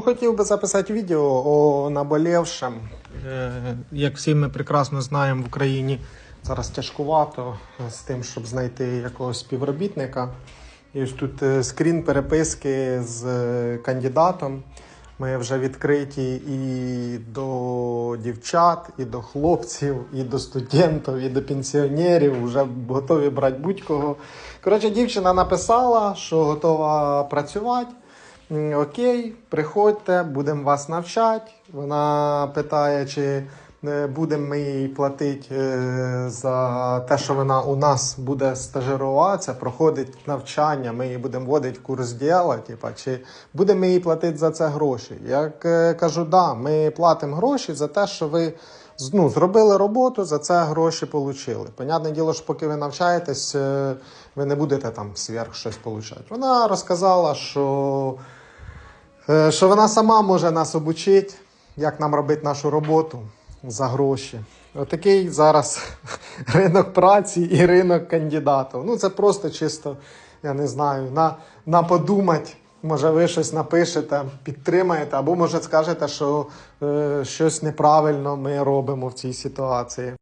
Хотів би записати відео о наболівшем. Е, Як всі ми прекрасно знаємо, в Україні зараз тяжкувато з тим, щоб знайти якогось співробітника. І ось тут е, скрін переписки з е, кандидатом. Ми вже відкриті і до дівчат, і до хлопців, і до студентів, і до пенсіонерів. Вже готові брати будь-кого. Коротше, дівчина написала, що готова працювати. Окей, приходьте, будемо вас навчати. Вона питає, чи е, будемо ми їй платити е, за те, що вона у нас буде стажируватися, проходить навчання, ми її будемо вводити курс діла, типа, чи будемо ми їй платити за це гроші. Я е, кажу, да, ми платимо гроші за те, що ви ну, зробили роботу, за це гроші отримали. Понятне діло, що поки ви навчаєтесь, ви не будете там сверх щось получати. Вона розказала, що, що вона сама може нас обучити, як нам робити нашу роботу за гроші. Отакий зараз ринок праці і ринок кандидатів. Ну, це просто чисто, я не знаю, на, на подумати. Може, ви щось напишете, підтримаєте, або може скажете, що е, щось неправильно ми робимо в цій ситуації.